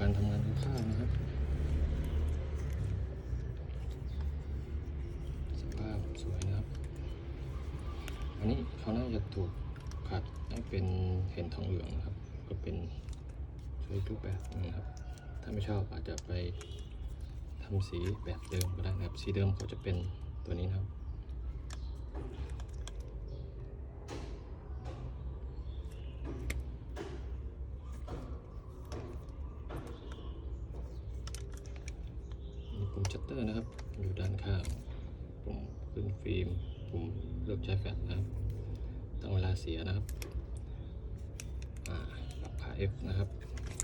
การทำงานคร่าวนะครับ สภาพสวยนะครับ อันนี้เขาน่าจะถูกขัดให้เป็นเห็นทองเหลืองนะครับ ก็เป็นช่วยรูปแบบนึงนะครับ ถ้าไม่ชอบอาจจะไปทำสีแบบเดิมก็ได้นะครับ สีเดิมเขาจะเป็นตัวนี้นะครับ มีปุ่มชัตเตอร์นะครับ อยู่ด้านข้าง ปุ่มขึ้นฟิล์ม ปุ่มเลือกใช้แฟลชนะครับ ตั้ง เสียนะครับอ่าปรับค่า F นะครับ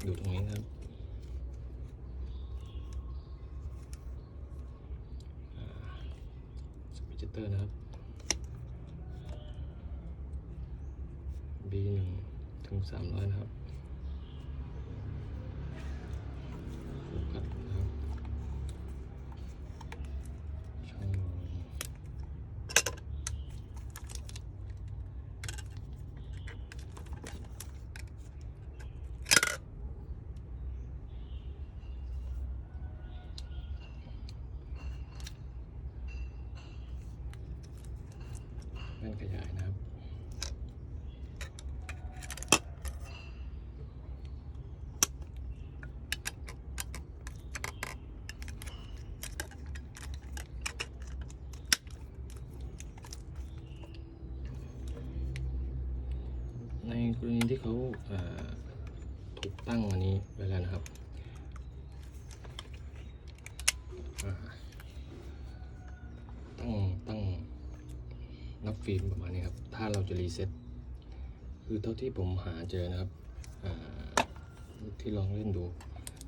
อยู่ตรงนี้นะครับสปีชัตเตอร์นะครับ B 1ถึง300 นะครับโฟกัสนะครับ ช่องลมแว่นขยายนะครับ ในกรณีที่ เขาถูกตั้งอันนี้ไว้แล้วนะครับตั้งตั้งนับฟิล์มประมาณนี้ครับ ถ้าเราจะรีเซ็ตคือเท่าที่ผมหาเจอนะครับที่ลองเล่นดู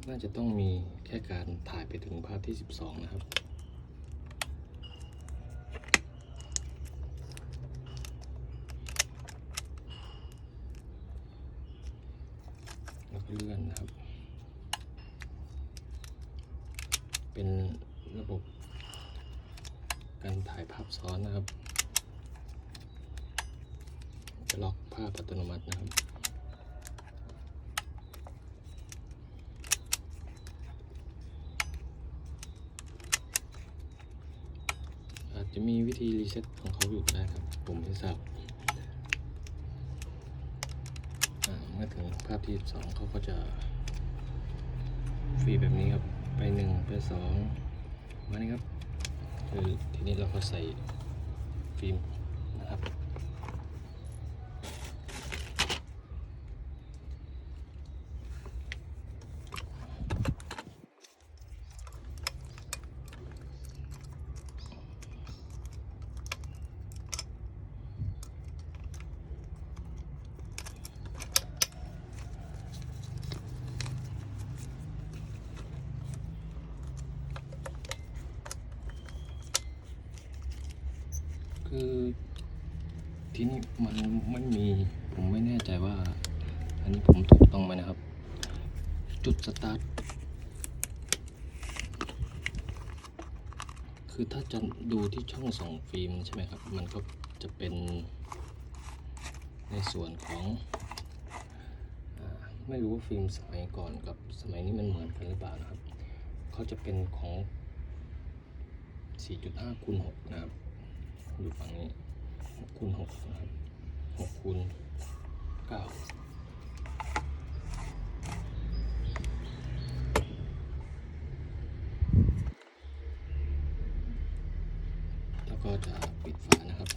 น่าจะต้องมีแค่การถ่ายไปถึงภาพที่ 12 นะครับ แล้วก็เลื่อนนะครับ เป็นระบบการถ่ายภาพซ้อนนะครับ จะล็อกภาพอัตโนมัตินะครับอาจจะมีวิธีรีเซ็ตของเขาอยู่ได้ครับ ผมไม่ทราบ อ่า เมื่อถึงภาพที่สองเขาก็จะฟรีแบบนี้ครับ ไปหนึ่งไปสองมานี่ครับคือทีนี้เราก็ใส่ฟิล์มนะครับ คือที่นี่มันไม่มีผมไม่แน่ใจว่า อันนี้ผมถูกต้องไหมนะครับ จุดสตาร์ทคือถ้าจะดูที่ช่องส่องฟิล์มใช่ไหมครับ มันก็จะเป็นในส่วนของอไม่รู้ว่าฟิล์มสมัยก่อนกับสมัยนี้มันเหมือนกันหรือเปล่านะครับเขาจะเป็นของ 4.5คูณ6นะครับ อยู่ฝั่งนี้คูณ6นะครับ6คูณ9แล้วก็จะปิดฝานะครับ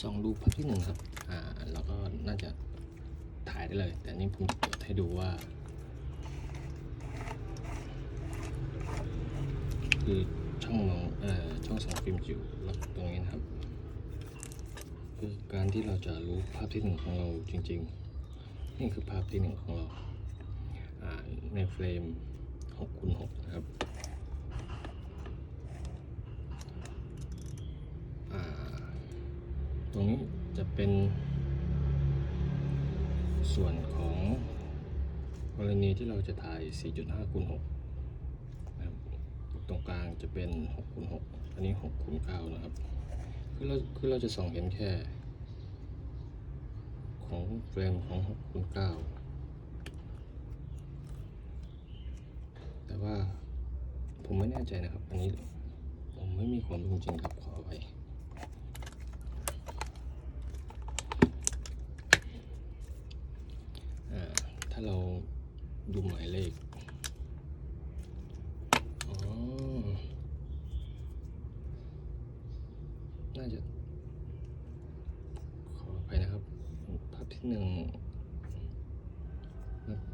สองดูภาพที่หนึ่งครับ อ่า แล้วก็น่าจะถ่ายได้เลย แต่นี่ผมจะเปิดให้ดูว่า คือช่องมองอช่องส่องฟิล์มจิ๋วล็อกตรงนี้นะครับคือการที่เราจะรู้ภาพที่หนึ่งของเราจริง ๆ นี่คือภาพที่หนึ่งของเราในเฟรม6คูณ6นะครับตรงนี้จะเป็นส่วนของกรณีที่เราจะถ่าย 4.5คูณ6 ตรงกลางจะเป็น6คูณ6อันนี้6คูณ9นะครับ คือเราคือเราจะส่องเห็นแค่ ของเฟรมของ6คูณ9แต่ว่าผมไม่แน่ใจนะครับ อันนี้ผมไม่มีความรู้จริงครับขอไปถ้าเราดูหมายเลข อ๋อ น่าจะ ขออภัยนะครับ ภาพ ที่หนึ่ง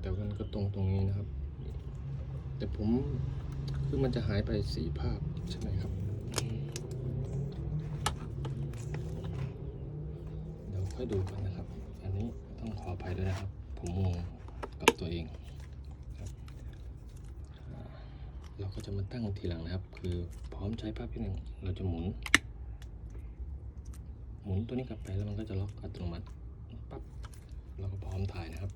แต่มันก็ตรงตรงนี้นะครับ แต่ผมคือมันจะหายไปสี่ภาพใช่ไหมครับเดี๋ยวค่อยดูกันนะครับ อันนี้ต้องขออภัยด้วยนะครับ ผมงงกับตัวเองเราก็จะมาตั้งทีหลังนะครับ คือพร้อมใช้ภาพที่หนึ่งเราจะหมุน หมุนตัวนี้กลับไปแล้วมันก็จะล็อกอัตโนมัติ ปั๊บเราก็พร้อมถ่ายนะครับ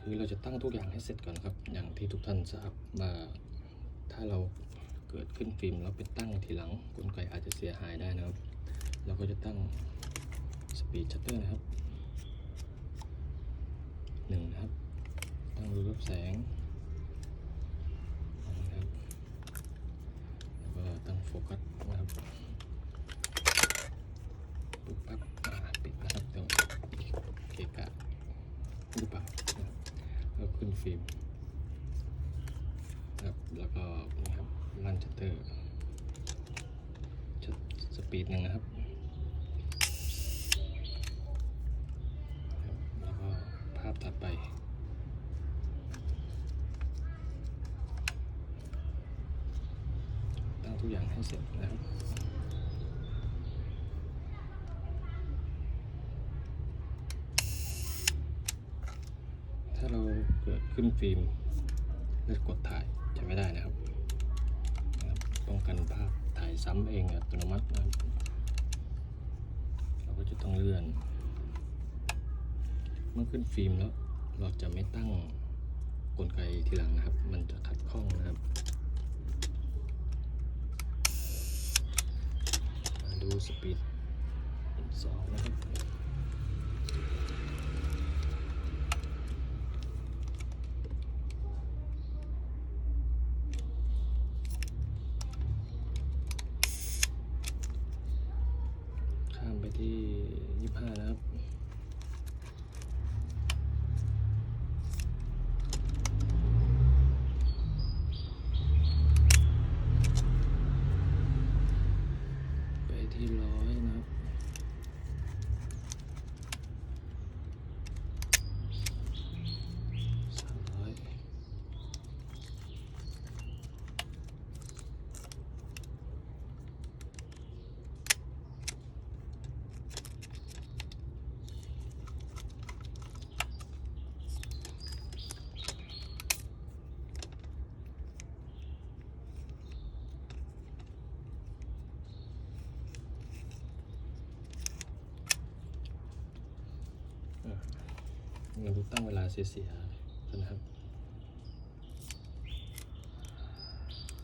คือเราจะตั้งทุกอย่างให้เสร็จก่อนครับ อย่างที่ทุกท่านทราบว่าถ้าเราเกิดขึ้นฟิล์มแล้วไปตั้งทีหลังกลไกอาจจะเสียหายได้นะครับ เราก็จะตั้งสปีดชัตเตอร์นะครับหนึ่งนะครับ ตั้งรูรับแสงนะครับแล้วก็ตั้งโฟกัสนะครับปั๊บอ่าปิดนะครับเดี๋ยวเกะกะหรือเปล่านะครับแล้วขึ้น ฟิล์มครับแล้วก็นี่ครับรันชัตเตอร์ชัสปีดหนึ่งนะครับครับแล้วก็ภาพถัดไปตั้งทุกอย่างให้เสร็จนะครับ ถ้าเราเกิด ขึ้นฟิล์มแล้วกดถ่ายจะไม่ได้นะครับป้องกันภาพถ่ายซ้ำเองอัตโนมัตินะเราก็จะต้องเลื่อน เมื่อขึ้นฟิล์มแล้วเราจะไม่ตั้งกลไกทีหลังนะครับ มันจะขัดข้องนะครับมาดูสปีดสองนะครับ ข้ามไปที่ยี่ห้านะครับ ไปที่ร้อยนะครับ สามร้อย ตั้งเวลาเสียๆนะครับ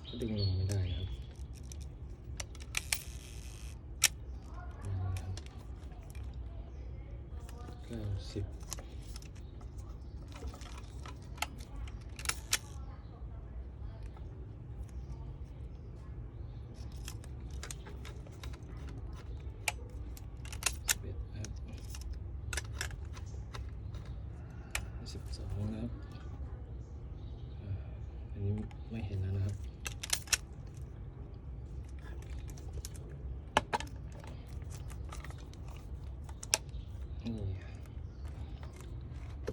ก็ดึงลงไม่ได้นะครับเก้าสิบสิบเอ็ดนะครับ สิบสองนะครับอันนี้ไม่เห็นแล้วนะครับนี่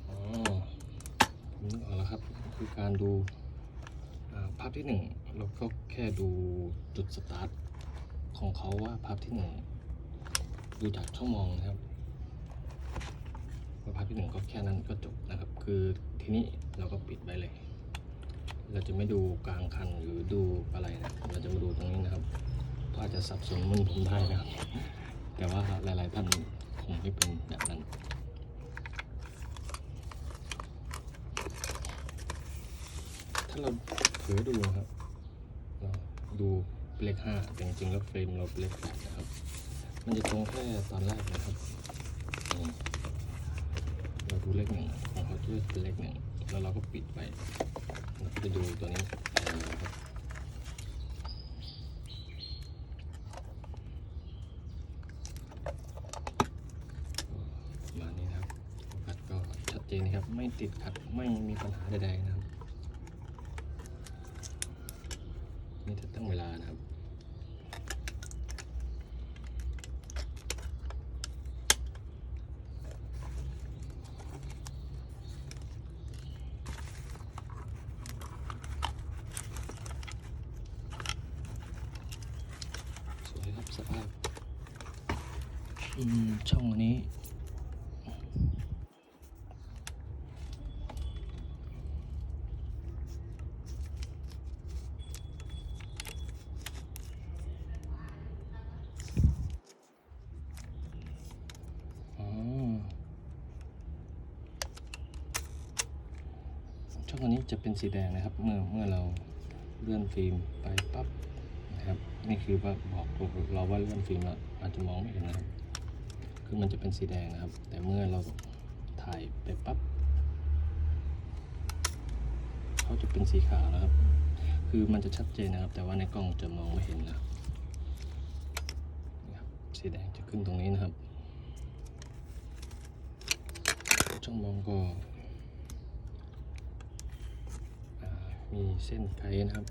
อ๋อผมนึกออกแล้วครับคือการดูภาพที่หนึ่งเราก็แค่ดูจุดสตาร์ทของเขาว่าภาพที่หนึ่งดูจากช่องมองนะครับ ว่าภาพที่หนึ่งก็แค่นั้นก็จบนะครับ คือทีนี้เราก็ปิดไว้เลย เราจะไม่ดูกลางคันหรือดูอะไรนะเราจะมาดูตรงนี้นะครับก็อาจจะสับสนมึนผมได้นะครับ แต่ว่าหลาย ๆ ท่านคงไม่เป็นแบบนั้นถ้าเราเผลอดูนะครับเราดูเลขห้าแต่จริงๆแล้วเฟรมเราเป็นเลขแปดนะครับ มันจะตรงแค่ตอนแรกนะครับ ดูเลขหนึ่งของเขาจะเป็นเลขหนึ่งแล้วเราก็ปิดไปเราจะดูตัวนี้ครับมาณนี้นะครับขัดก็ชัดเจนนะครับ ไม่ติดขัดไม่มีปัญหาใดๆนะครับ นี่จะตั้งเวลานะครับ สวยครับสภาพ อืม ช่องอันนี้อ๋อช่องอันนี้จะเป็นสีแดงนะครับ เมื่อเมื่อเราเลื่อนฟิล์มไปปั๊บนะครับ นี่คือว่าบอกเราว่าเลื่อนฟิล์มแล้วอาจจะมองไม่เห็นนะครับ คือมันจะเป็นสีแดงนะครับ แต่เมื่อเราถ่ายไปปั๊บเขาจะเป็นสีขาวนะครับ คือมันจะชัดเจนนะครับ แต่ว่าในกล้องจะมองไม่เห็นนะครับสีแดงจะขึ้นตรงนี้นะครับ ช่องมองก็มีเส้นไกด์นะครับ